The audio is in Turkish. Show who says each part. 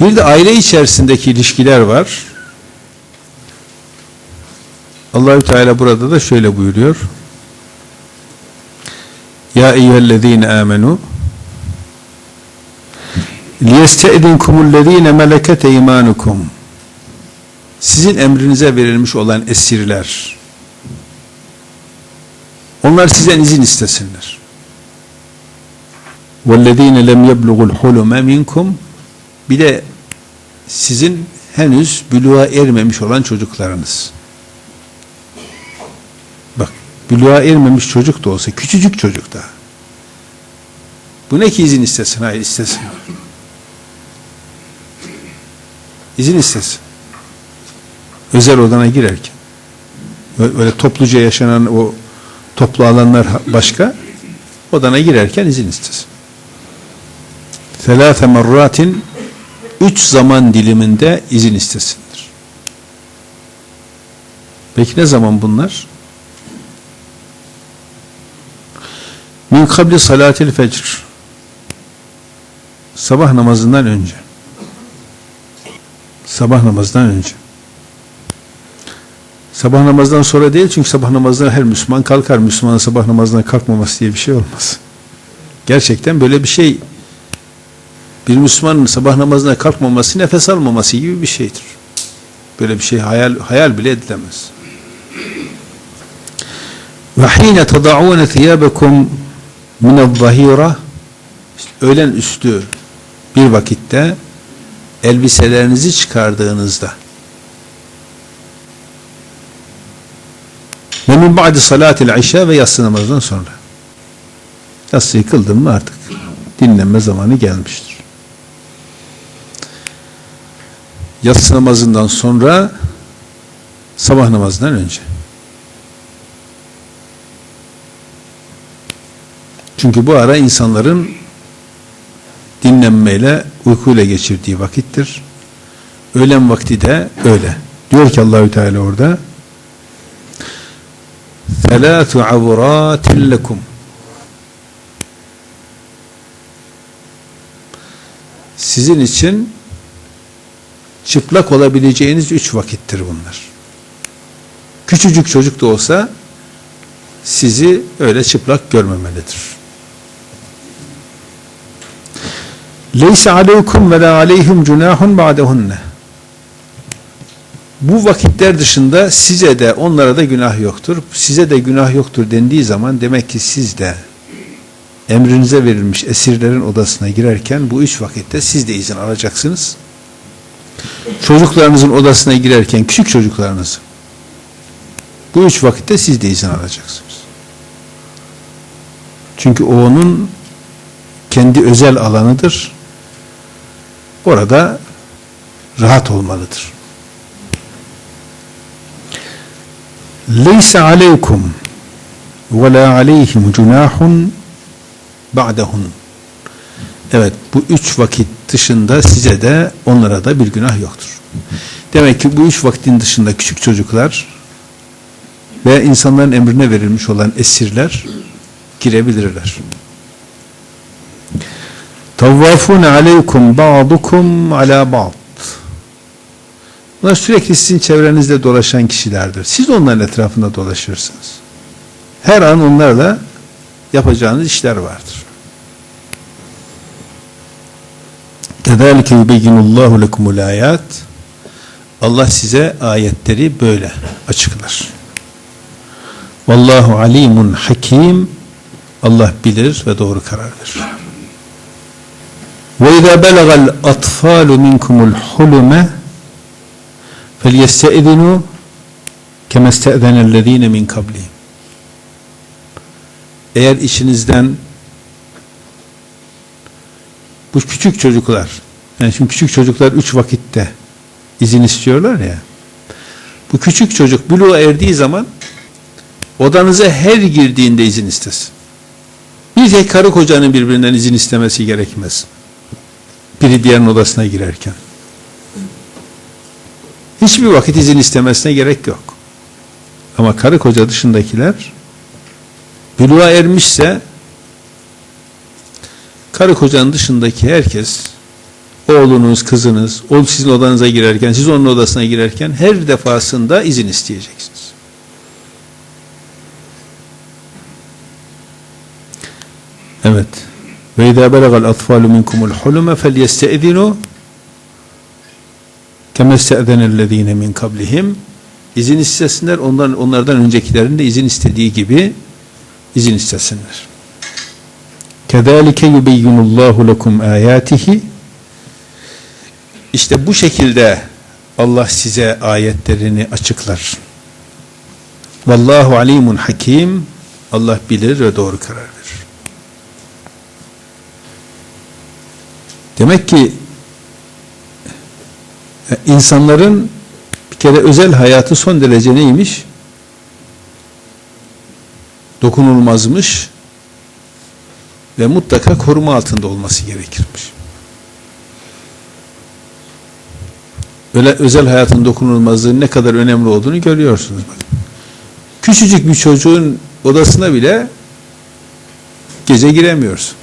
Speaker 1: Bir de aile içerisindeki ilişkiler var. Allahü Teala burada da şöyle buyuruyor. Ya eyyühellezine amenu liyeste'dinkumüllezine meleket eymanukum sizin emrinize verilmiş olan esirler onlar sizden izin istesinler. وَالَّذ۪ينَ لَمْ يَبْلُغُ الْحُلُمَ مِنْكُمْ Bir de sizin henüz büluğa ermemiş olan çocuklarınız. Bak, büluğa ermemiş çocuk da olsa, küçücük çocuk da. Bu ne ki izin istesin? Hayır istesin. İzin istesin. Özel odana girerken. Böyle topluca yaşanan o toplu alanlar başka. Odana girerken izin istesin. Selâfe merratin üç zaman diliminde izin istesindir. Peki ne zaman bunlar? Min kabli salatil fecr. Sabah namazından önce. Sabah namazından önce. Sabah namazdan sonra değil çünkü sabah namazına her Müslüman kalkar. Müslümanın sabah namazına kalkmaması diye bir şey olmaz. Gerçekten böyle bir şey bir Müslümanın sabah namazına kalkmaması nefes almaması gibi bir şeydir. Böyle bir şey hayal hayal bile edilemez. Ve hine tada'un thiyabakum min az-zahira öğlen üstü bir vakitte elbiselerinizi çıkardığınızda ve min ba'di salatil işa ve yatsı namazından sonra yatsıyı kıldın mı artık dinlenme zamanı gelmiştir. Yatsı namazından sonra sabah namazından önce. Çünkü bu ara insanların dinlenmeyle, uykuyla geçirdiği vakittir. Öğlen vakti de öyle. Diyor ki Allahü Teala orada ثَلَاثُ عَوْرَاتٍ لَكُمْ Sizin için çıplak olabileceğiniz üç vakittir bunlar. Küçücük çocuk da olsa sizi öyle çıplak görmemelidir. Leysa aleykum ve la aleyhim cunahun ba'dehunne. Bu vakitler dışında size de onlara da günah yoktur. Size de günah yoktur dendiği zaman demek ki siz de emrinize verilmiş esirlerin odasına girerken bu üç vakitte siz de izin alacaksınız. Çocuklarınızın odasına girerken küçük çocuklarınız bu üç vakitte siz de izin alacaksınız. Çünkü o onun kendi özel alanıdır. Orada rahat olmalıdır. Leysa aleykum ve la aleyhim cunahun ba'dehun. Evet bu üç vakit dışında size de onlara da bir günah yoktur. Demek ki bu üç vakitin dışında küçük çocuklar ve insanların emrine verilmiş olan esirler girebilirler. Tavvafun aleykum ba'dukum ala ba'd. Bunlar sürekli sizin çevrenizde dolaşan kişilerdir. Siz onların etrafında dolaşırsınız. Her an onlarla yapacağınız işler vardır. Kezalike yubeyyinullahu lekumul ayat. Allah size ayetleri böyle açıklar. Vallahu alimun hakim. Allah bilir ve doğru karar verir. Ve izâ belagal atfâlu minkumul hulume felyeste'idinu kemeste'denellezîne min kablihim. Eğer içinizden bu küçük çocuklar yani şimdi küçük çocuklar üç vakitte izin istiyorlar ya bu küçük çocuk buluğa erdiği zaman odanıza her girdiğinde izin istesin. Bir tek karı kocanın birbirinden izin istemesi gerekmez. Biri diğerinin odasına girerken. Hiçbir vakit izin istemesine gerek yok. Ama karı koca dışındakiler büluğa ermişse karı kocanın dışındaki herkes oğlunuz, kızınız, o sizin odanıza girerken, siz onun odasına girerken her defasında izin isteyeceksiniz. Evet. Ve izâ belegal atfâlu minkumul huluma felyeste'zinu kema iste'zenellezîne min kablihim izin istesinler ondan onlardan öncekilerin de izin istediği gibi izin istesinler. Kezalike yubeyyinullahu lekum ayatihi İşte bu şekilde Allah size ayetlerini açıklar. Vallahu alimun hakim Allah bilir ve doğru karar verir. Demek ki e, insanların bir kere özel hayatı son derece neymiş? Dokunulmazmış ve mutlaka koruma altında olması gerekirmiş. Öyle özel hayatın dokunulmazlığı ne kadar önemli olduğunu görüyorsunuz. Küçücük bir çocuğun odasına bile gece giremiyorsun.